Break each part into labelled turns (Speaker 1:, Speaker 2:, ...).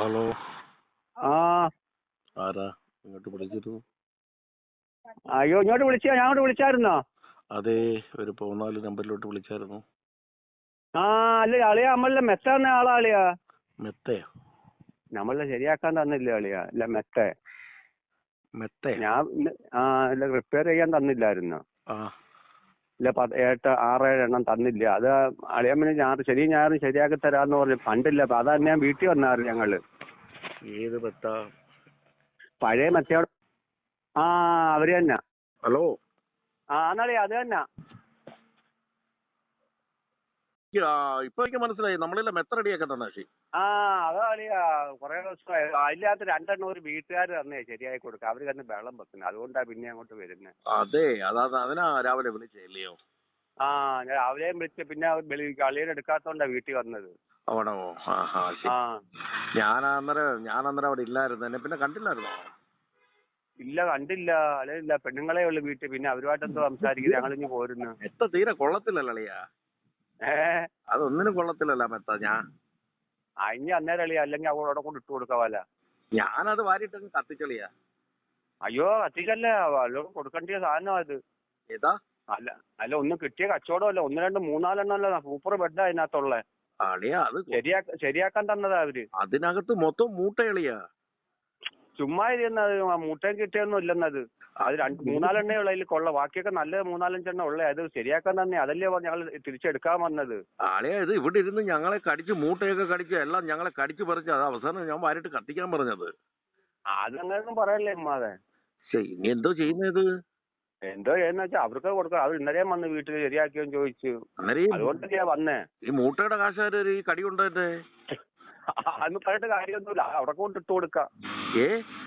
Speaker 1: Hello
Speaker 2: ആ.
Speaker 1: ആരാ? ഇങ്ങോട്ട് വിളിച്ചിരുന്നു.
Speaker 2: അയ്യോ ഇങ്ങോട്ട് വിളിച്ചോ ഞാൻ അങ്ങോട്ട് വിളിച്ചായിരുന്നോ?
Speaker 1: അതെ ഒരു പതിനാല് നമ്പറിലോട്ട് വിളിച്ചായിരുന്നു.
Speaker 2: ആ അല്ല അളിയ നമ്മളെ മെത്ത തന്ന ആളാ അളിയ.
Speaker 1: മെത്തയോ
Speaker 2: നമ്മളെ ശരിയാക്കാൻ തന്നില്ല അളിയ? അല്ല മെത്ത.
Speaker 1: മെത്തയോ
Speaker 2: ഞാൻ ഇന്ന് ആ അല്ല റിപ്പയർ ചെയ്യാൻ തന്നില്ലായിരുന്നു?
Speaker 1: ആ.
Speaker 2: ഇല്ല എട്ട് ആറേഴ് എണ്ണം തന്നില്ല. അത് അളിയൻ പിന്നെ ഞാൻ ശരി ഞാൻ ശരിയാക്കി തരാന്ന് പറഞ്ഞു. ഫണ്ടില്ല അപ്പൊ അതാ ഞാൻ വീട്ടിൽ വന്നാറ് ഞങ്ങൾ.
Speaker 1: ഏത് പെട്ടാ
Speaker 2: പഴയ മെത്തയോട് ആ അവർ തന്നെ.
Speaker 1: ഹലോ?
Speaker 2: ആ എന്നാളി അത് തന്നെ.
Speaker 1: ഇപ്പൊ എനിക്ക് മനസ്സിലായി. നമ്മളില്ല മെത്ത റെഡിയാക്കാൻ തന്നെ
Speaker 2: ആ അതാ കുറെ ദിവസമായി അതിനകത്ത് രണ്ടെണ്ണം ഒരു വീട്ടുകാർ തന്നെ ശരിയായി കൊടുക്കുക അവർ തന്നെ വെള്ളം വെക്കുന്നത് അതുകൊണ്ടാ പിന്നെ അങ്ങോട്ട് വരുന്നത്
Speaker 1: അതെ അതാ അതിനാ രാവിലെ വിളിച്ചല്ലയോ
Speaker 2: ആ ഞാൻ രാവിലെയും വിളിച്ച് പിന്നെ കളിയുടെ എടുക്കാത്തോണ്ടാ വീട്ടിൽ വന്നത്.
Speaker 1: ആണോ? ആ ഞാൻ അന്നേരം ഞാൻ അന്നേരം അവിടെ ഇല്ലായിരുന്നു. എന്നെ പിന്നെ കണ്ടില്ലായിരുന്നോ?
Speaker 2: ഇല്ല കണ്ടില്ല. അല്ലെ ഇല്ല പെണ്ണുങ്ങളെ ഉള്ളു വീട്ടിൽ. പിന്നെ അവരുമായിട്ട് എന്തോ സംസാരിക്കുന്നത് ഞങ്ങൾ പോരുന്നു.
Speaker 1: എത്ര തീരെ കൊള്ളത്തില്ലല്ലോ അളിയാ അതൊന്നിനും കൊള്ളത്തില്ലല്ലോ മെത്ത ഞാൻ.
Speaker 2: അഞ്ഞ അന്നേരം അളിയാ അല്ലെങ്കിൽ അവളോടെ കൊണ്ട് ഇട്ട് കൊടുക്കാവല്ല
Speaker 1: ഞാനത് വാരിട്ടങ്ങ് കത്തിച്ചളിയാ.
Speaker 2: അയ്യോ കത്തിക്കല്ലേ വല്ലോ കൊടുക്കേണ്ട സാധനം അത്
Speaker 1: ഏതാ?
Speaker 2: അല്ല അല്ല ഒന്ന് കിട്ടിയ കച്ചവടമല്ല ഒന്ന് രണ്ട് മൂന്നാലെണ്ണം അല്ല സൂപ്പർ ബെഡ് അതിനകത്തുള്ള.
Speaker 1: അളിയാ അത്
Speaker 2: ശരിയാ ശരിയാക്കാൻ തന്നതാ അവർ.
Speaker 1: അതിനകത്ത് മൊത്തം മൂട്ടയളിയാ.
Speaker 2: ചുമ്മാ ഇരുന്നത് മുട്ടയും കിട്ടിയൊന്നും ഇല്ലെന്നത്. അത് രണ്ട് മൂന്നാലെണ്ണേ ഉള്ള. അതിൽ കൊള്ള ബാക്കിയൊക്കെ നല്ല മൂന്നാലഞ്ചെണ്ണ ഉള്ള. അത് ശരിയാക്കാൻ തന്നെ അതല്ലേ ഞങ്ങൾ തിരിച്ചെടുക്കാൻ വന്നത്.
Speaker 1: ആളെ ഇത് ഇവിടെ ഇരുന്ന് ഞങ്ങളെ കടിച്ച് മൂട്ടയൊക്കെ കടിച്ച് എല്ലാം ഞങ്ങളെ കടിച്ചു പറിച്ചു അത് അവസാനം ഞാൻ വാരിട്ട് കത്തിക്കാൻ പറഞ്ഞത്.
Speaker 2: അതങ്ങനെയൊന്നും പറയല്ലേ ഉമ്മാതെ
Speaker 1: ഇനി എന്തോ ചെയ്യുന്നത്
Speaker 2: എന്തോ ചെയ്യുന്ന വെച്ചാൽ അവർക്ക് കൊടുക്കാം. അവർ ഇന്നലെയും വന്ന് വീട്ടിൽ ശരിയാക്കിയോ ചോദിച്ചു. അതുകൊണ്ടല്ലേ വന്നേ.
Speaker 1: ഈ മൂട്ടയുടെ കാശുകാര് ഈ കടി കൊണ്ടേ
Speaker 2: അന്ന് പറഞ്ഞിട്ട് കാര്യമൊന്നുമില്ല. അവിടെ കൊണ്ടിട്ട് കൊടുക്കാം.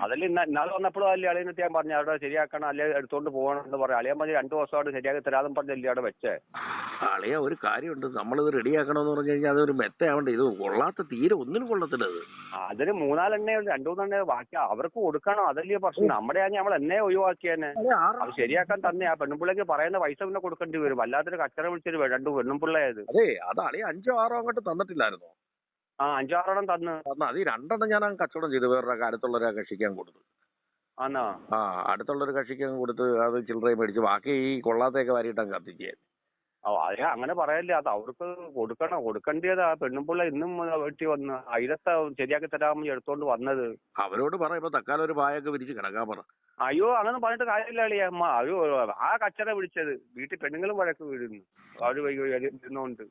Speaker 2: അതല്ലേ ഇന്ന ഇന്നാൾ വന്നപ്പോഴും അല്ലേ അളിയനത്ത് ഞാൻ പറഞ്ഞു അവിടെ ശരിയാക്കണം അല്ലെ എടുത്തോണ്ട് പോകണം എന്ന് പറയാം അളിയൻ പറഞ്ഞു രണ്ടു ദിവസമായിട്ട് ശരിയാക്കി തരാതും പറഞ്ഞല്ലേ അവിടെ വെച്ചേ.
Speaker 1: അളിയ ഒരു കാര്യമുണ്ട്. നമ്മളിത് റെഡിയാക്കണമെന്ന് പറഞ്ഞു കഴിഞ്ഞാൽ അതൊരു മെത്തയാവണ്ട. ഇത് കൊള്ളാത്ത തീരെ ഒന്നിനും കൊള്ളത്തില്ല അത്.
Speaker 2: അതിന് മൂന്നാലെണ്ണേ ഉള്ളൂ രണ്ടു മൂന്നെണ്ണേ ബാക്കി അവർക്ക് കൊടുക്കണം അതല്ലേ പ്രശ്നം. നമ്മുടെ ആണെങ്കിൽ നമ്മൾ എന്നെ ഒഴിവാക്കിയെന്നെ അത് ശരിയാക്കാൻ തന്നെ ആ പെണ്ണുപിള്ളേക്ക് പറയുന്ന പൈസ പിന്നെ കൊടുക്കേണ്ടി വരും. വല്ലാത്തൊരു കച്ചറ വിളിച്ചൊരു രണ്ട് പെണ്ണുപിള്ളയത്
Speaker 1: അതെ അത് അളിയ അഞ്ചോ ആറോ അങ്ങോട്ട് തന്നിട്ടില്ലായിരുന്നോ?
Speaker 2: ആ അഞ്ചാറെണ്ണം തന്ന്.
Speaker 1: കാരണം അത് ഈ രണ്ടെണ്ണം ഞാൻ അങ്ങ് കച്ചവടം ചെയ്തു. വേറൊരു അടുത്തുള്ള ഒരു കക്ഷിക്കാൻ കൊടുത്തു.
Speaker 2: ആന്നാ?
Speaker 1: ആ അടുത്തുള്ള ഒരു കക്ഷിക്ക് അങ്ങ് കൊടുത്ത് അത് ചില്ലറയും മേടിച്ചു ബാക്കി ഈ കൊള്ളാത്തെയൊക്കെ വാരിയിട്ട് അങ്ങ് കത്തിച്ച്
Speaker 2: ഓ അത് അങ്ങനെ പറയല്ല. അത് അവർക്ക് കൊടുക്കണം. കൊടുക്കേണ്ടത് ആ പെണ്ണുപിള്ള ഇന്നും വീട്ടിൽ വന്ന് അയിലത്തെ ശരിയാക്കി തരാമെന്ന് എടുത്തോണ്ട് വന്നത്.
Speaker 1: അവരോട് പറ ഇപ്പൊ തക്കാലം ഒരു പായൊക്കെ വിരിച്ച് കിടക്കാൻ പറ.
Speaker 2: അയ്യോ അങ്ങനെ പറഞ്ഞിട്ട് കാര്യമില്ല അളിയ. അമ്മ അയ്യോ ആ കച്ചറ വിളിച്ചത് വീട്ടിൽ പെണ്ണുങ്ങളും വഴക്ക് വീഴുന്നു. അവർ ഇരുന്നോണ്ട്.